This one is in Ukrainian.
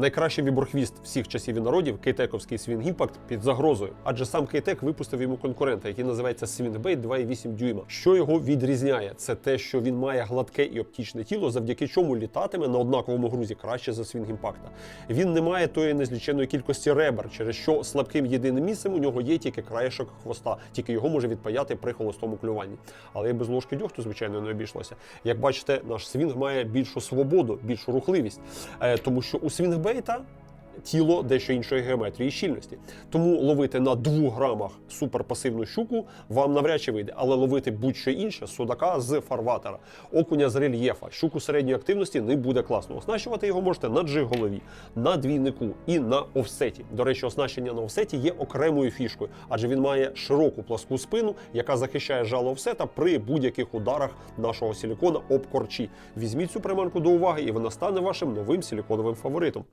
Найкращий віброхвіст всіх часів і народів кейтековський Swing Impact під загрозою, адже сам кейтек випустив йому конкурента, який називається Swingbait 2,8 дюйма. Що його відрізняє? Це те, що він має гладке і оптічне тіло, завдяки чому літатиме на однаковому грузі краще за Swing Impact. Він не має тої незліченої кількості ребер, через що слабким єдиним місцем у нього є тільки краєшок хвоста, тільки його може відпаяти при холостому клюванні. Але і без ложки дьогтю, звичайно, не обійшлося. Як бачите, наш свінг має більшу свободу, більшу рухливість, Е, тому що у свінгбейта тіло дещо іншої геометрії щільності. Тому ловити на 2 грамах суперпасивну щуку вам навряд чи вийде, але ловити будь-що інше судака з фарватера, окуня з рельєфа, щуку середньої активності не буде класно. Оснащувати його можете на джиг-голові, на двійнику і на офсеті. До речі, оснащення на офсеті є окремою фішкою, адже він має широку пласку спину, яка захищає жало офсета при будь-яких ударах нашого силікона об корчі. Візьміть цю приманку до уваги, і вона стане вашим новим силіконовим фаворитом.